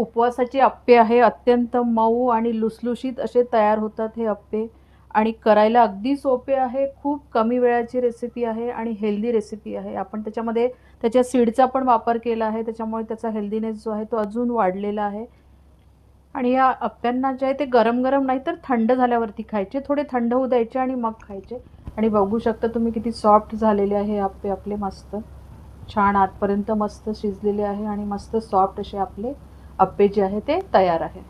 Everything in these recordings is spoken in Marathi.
उपवासाचे अप्पे आहे. अत्यंत मऊ आणि लुसलुशीत असे तयार होतात हे अप्पे. आणि करायला अगदी सोपे आहे. खूप कमी वेळाची रेसिपी आहे आणि हेल्दी रेसिपी आहे. आपण त्याच्यामध्ये त्याच्या सीडचा पण वापर केला आहे. त्याच्यामुळे त्याचा हेल्दीनेस जो आहे तो अजून वाढलेला आहे. आणि या अप्प्यांना जे आहे ते गरम गरम नाही तर थंड झाल्यावरती खायचे. थोडे थंड होऊ द्यायचे आणि मग खायचे. आणि बघू शकता तुम्ही किती सॉफ्ट झालेले आहे हे अप्पे आपले मस्त. छान आतपर्यंत मस्त शिजलेले आहे आणि मस्त सॉफ्ट असे आपले. अप्पे जे आहे ते तयार आहे.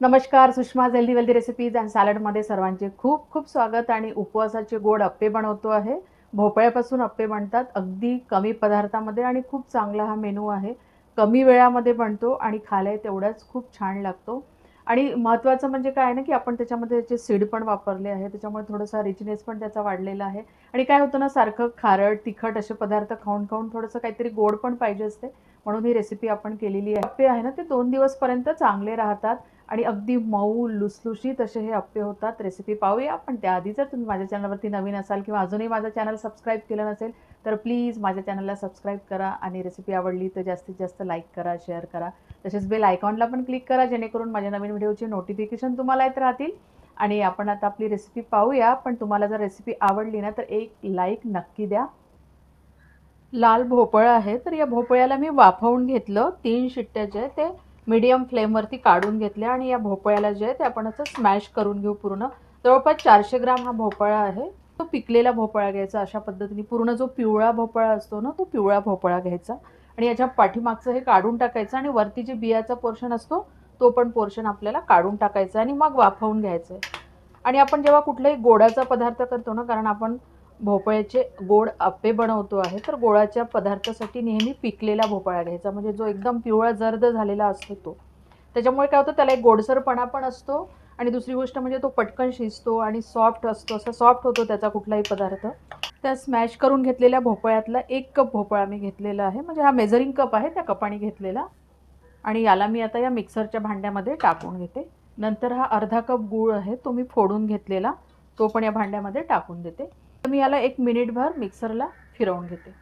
नमस्कार Sushma healthy wealthy recipes and सॅलडमध्ये सर्वांचे खूप खूप स्वागत आणि उपवासाचे गोड अप्पे बनवतो आहे. भोपळ्यापासून अप्पे बनतात अगदी कमी पदार्थामध्ये आणि खूप चांगला हा मेनू आहे. कमी वेळामध्ये बनतो आणि खायला तेवढाच खूप छान लागतो. आणि महत्त्वाचं म्हणजे काय आहे ना की आपण त्याच्यामध्ये त्याचे सीड पण वापरले आहे त्याच्यामुळे थोडंसं रिचनेस पण त्याचा वाढलेला आहे. आणि काय होतं ना सारखं खारट तिखट असे पदार्थ खाऊन खाऊन थोडंसं काहीतरी गोड पण पाहिजे असते. म्हणून ही रेसिपी आपण केलेली आहे. अप्पे आहे ना ते दोन दिवसपर्यंत चांगले राहतात आणि अगदी मऊ लुसलुशीत असे हे अप्पे होतात. रेसिपी पाहूया पण त्याआधी जर तुम्ही माझ्या चॅनलवरती नवीन असाल किंवा अजूनही माझं चॅनल सबस्क्राईब केलं नसेल तर प्लीज माझ्या चॅनलला सबस्क्राईब करा आणि रेसिपी आवडली तर जास्तीत जास्त लाईक करा शेअर करा. तसेच बेल आयकॉनला पण क्लिक करा जेणेकरून माझ्या नवीन व्हिडिओची नोटिफिकेशन तुम्हाला येत राहतील. आणि आपण आता आपली रेसिपी पाहूया. पण तुम्हाला जर रेसिपी आवडली ना तर एक लाईक नक्की द्या. लाल भोपळं आहे तर या भोपळ्याला मी वाफवून घेतलं. तीन शिट्ट्या जे ते मीडियम फ्लेमवरती काढून घेतले आणि या भोपळ्याला जे आहे ते आपण असं स्मॅश करून घेऊ पूर्ण. जवळपास चारशे ग्राम हा भोपळा आहे. तो पिकलेला भोपळा घ्यायचा अशा पद्धतीने पूर्ण जो पिवळा भोपळा असतो ना तो पिवळा भोपळा घ्यायचा. आणि याच्या पाठीमागचं हे काढून टाकायचं आणि वरती जे बियाचा पोर्शन असतो तो पण पोर्शन आपल्याला काढून टाकायचा आणि मग वाफवून घ्यायचं आहे. आणि आपण जेव्हा कुठलाही गोडाचा पदार्थ करतो ना कारण आपण भोपळ्याचे गोड आप्पे बनवतो आहे तर गोळाच्या पदार्थासाठी नेहमी पिकलेला भोपळा घ्यायचा. म्हणजे जो एकदम पिवळा जर्द झालेला असतो तो. त्याच्यामुळे काय होतं त्याला एक गोडसरपणा पण असतो आणि दुसरी गोष्ट म्हणजे तो पटकन शिजतो आणि सॉफ्ट असतो. असा सॉफ्ट होतो त्याचा कुठलाही पदार्थ. त्या स्मॅश करून घेतलेल्या भोपळ्यातला एक कप भोपळा मी घेतलेला आहे. म्हणजे हा मेजरिंग कप आहे त्या कपाने घेतलेला. आणि याला मी आता या मिक्सरच्या भांड्यामध्ये टाकून घेते. नंतर हा अर्धा कप गूळ आहे तो मी फोडून घेतलेला. तो पण या भांड्यामध्ये टाकून देते. मी याला एक मिनिटभर मिक्सरला फिरवून घेते.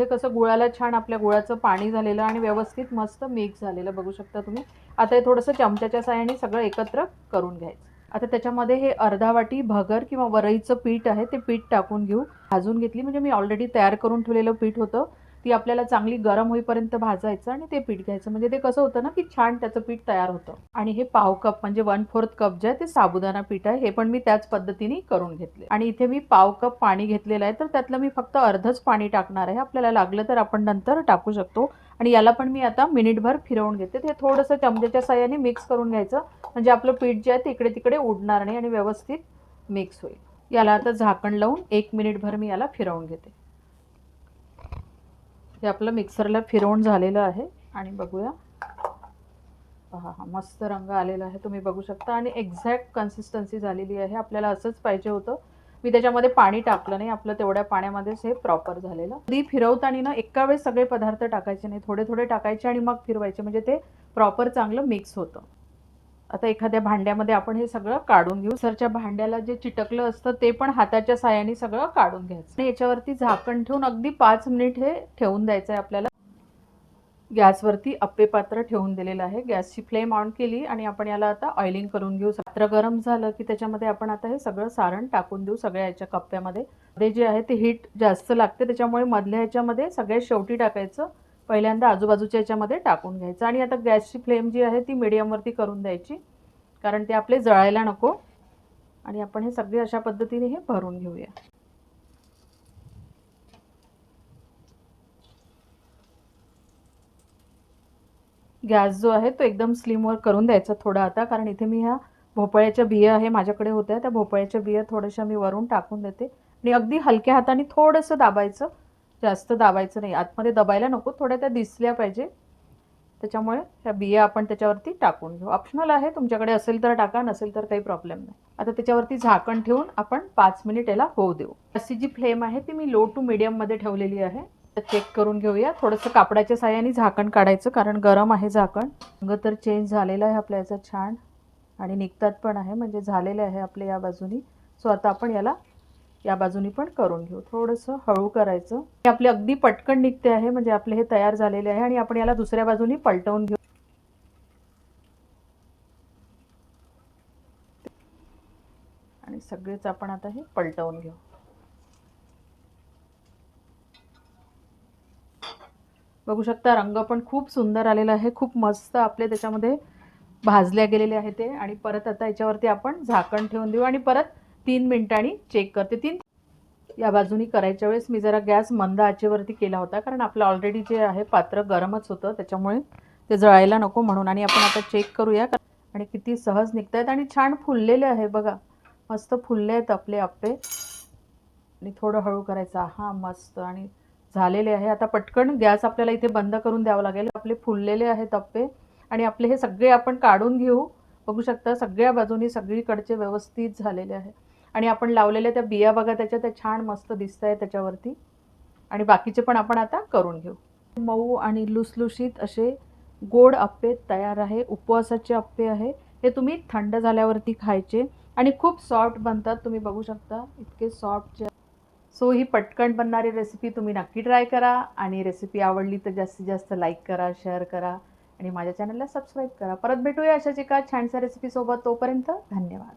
ते कसं गुळाला छान आपल्या गुळाचं पाणी झालेलं आणि व्यवस्थित मस्त मिक्स झालेलं बघू शकता तुम्ही. आता हे थोडंसं चमच्याच्या साह्याने सगळं एकत्र करून घ्यायचं. आता त्याच्यामध्ये हे अर्धा वाटी भगर किंवा वरईचं पीठ आहे ते पीठ टाकून घेऊ. भाजून घेतली म्हणजे मी ऑलरेडी तयार करून ठेवलेलं पीठ होतं. ती आपल्याला चांगली गरम होईपर्यंत भाजायचं आणि ते पीठ घ्यायचं. म्हणजे ते कसं होतं ना की छान त्याचं पीठ तयार होतं. आणि हे पाव कप म्हणजे वन फोर्थ कप जे आहे ते साबुदाणा पीठ आहे हे पण मी त्याच पद्धतीने करून घेतले. आणि इथे मी पाव कप पाणी घेतलेलं आहे तर त्यातलं मी फक्त अर्धच पाणी टाकणार आहे. आपल्याला लागलं तर आपण नंतर टाकू शकतो. आणि याला पण मी आता मिनिटभर फिरवून घेते. ते थोडंसं चमच्याच्या साह्याने मिक्स करून घ्यायचं. म्हणजे आपलं पीठ जे आहे ते इकडे तिकडे उडणार नाही आणि व्यवस्थित मिक्स होईल. याला आता झाकण लावून एक मिनिटभर मी याला फिरवून घेते. हे आपलं मिक्सरला फिरवून झालेलं आहे. आणि बघूया. पहा हा मस्त रंग आलेला आहे. तुम्ही बघू शकता. आणि एक्झॅक्ट कन्सिस्टन्सी झालेली आहे. आपल्याला असंच पाहिजे होतं. मी त्याच्यामध्ये पाणी टाकलं नाही. आपलं तेवढ्या पाण्यामध्येच हे प्रॉपर झालेलं. कधी फिरवताना ना एका वेळेस सगळे पदार्थ टाकायचे नाही. थोडे थोडे टाकायचे आणि मग फिरवायचे. म्हणजे ते प्रॉपर चांगलं मिक्स होतं. आता एखाद्या भांड्यामध्ये आपण हे सगळं काढून घेऊ. सरच्या भांड्याला जे चिटकलं असतं ते पण हाताच्या साह्याने सगळं काढून घ्यायचं. आणि याच्यावरती झाकण ठेवून अगदी पाच मिनिट हे ठेवून द्यायचं आहे आपल्याला. गॅसवरती अप्पे पात्र ठेवून दिलेलं आहे. गॅसची फ्लेम ऑन केली आणि आपण याला आता ऑइलिंग करून घेऊ पात्र गरम झालं की त्याच्यामध्ये आपण आता हे सगळं सारण टाकून देऊ सगळ्या याच्या कप्प्यामध्ये. ते जे आहे ते हीट जास्त लागते त्याच्यामुळे मधल्या ह्याच्यामध्ये सगळ्यात शेवटी टाकायचं पहिल्यांदा आजूबाजूच्या याच्यामध्ये टाकून घ्यायचं. आणि आता गॅसची फ्लेम जी आहे ती मिडियमवरती करून द्यायची. कारण ते आपले जळायला नको. आणि आपण हे सगळे अशा पद्धतीने हे भरून घेऊया. गॅस जो आहे तो एकदम स्लिमवर करून द्यायचा थोडा आता. कारण इथे मी ह्या भोपळ्याच्या बिया आहे माझ्याकडे होत्या. त्या भोपळ्याच्या बिया थोड्याशा मी वरून टाकून देते. आणि अगदी हलक्या हाताने थोडंसं दाबायचं. जास्त दाबायचं नाही. आतमध्ये दबायला नको थोड्या त्या दिसल्या पाहिजे. त्याच्यामुळे ह्या बिया आपण त्याच्यावरती टाकून घेऊ. ऑप्शनल आहे तुमच्याकडे असेल तर टाका नसेल तर काही प्रॉब्लेम नाही. आता त्याच्यावरती झाकण ठेवून आपण पाच मिनिट याला होऊ देऊ. अशी जी फ्लेम आहे ती मी लो टू मीडियममध्ये ठेवलेली आहे. चेक करून घेऊया. थोडंसं कापडाच्या साह्याने झाकण काढायचं कारण गरम आहे झाकण. रंग तर चेंज झालेला आहे आपल्या याचा छान. आणि निघतात पण आहे म्हणजे झालेले आहे आपल्या या बाजूनी. सो आता आपण याला या बाजूनी पण करून घेऊ. थोडंसं हळू करायचं. हे आपले अगदी पटकन निघते आहे म्हणजे आपले हे तयार झालेले आहे आणि आपण याला दुसऱ्या बाजूनी पलटवून घेऊ. आणि सगळेच आपण आता हे पलटवून घेऊ. बघू शकता रंग पण खूप सुंदर आलेला आहे. खूप मस्त आपले त्याच्यामध्ये भाजल्या गेलेले आहे ते. आणि परत आता याच्यावरती आपण झाकण ठेवून देऊ. आणि परत तीन मिनिटांनी चेक करते. तीन या बाजूनी करायच्या वेळेस मी जरा गॅस मंद आचेवरती केला होता कारण आपलं ऑलरेडी जे आहे पात्र गरमच होतं त्याच्यामुळे ते जळायला नको म्हणून. आणि आपण आता चेक करूया आणि किती सहज निघत आहेत आणि छान फुललेले आहे बघा. मस्त फुलले आहेत आपले आप्पे. आणि थोडं हळू करायचं. हा मस्त. आणि झालेले आहे. आता पटकन गॅस आपल्याला इथे बंद करून द्यावं लागेल. आपले फुललेले आहेत अप्पे आणि आपले हे सगळे आपण काढून घेऊ. बघू शकता सगळ्या बाजूनी सगळीकडचे व्यवस्थित झालेले आहे. आणि आपण लावलेल्या त्या बिया बघा त्याच्या त्या छान मस्त दिसत आहे त्याच्यावरती. आणि बाकीचे पण आपण आता करून घेऊ. मऊ आणि लुसलुशीत असे गोड अप्पे तयार आहे उपवासाचे अप्पे आहे. हे तुम्ही थंड झाल्यावरती खायचे आणि खूप सॉफ्ट बनतात. तुम्ही बघू शकता इतके सॉफ्टचे सो ही पटकन बनणारी रेसिपी तुम्ही नक्की ट्राय करा आणि रेसिपी आवडली तर जास्तीत जास्त लाईक करा शेअर करा आणि माझ्या चॅनलला सबस्क्राईब करा. परत भेटूया अशाच एका छानशा रेसिपीसोबत तोपर्यंत धन्यवाद.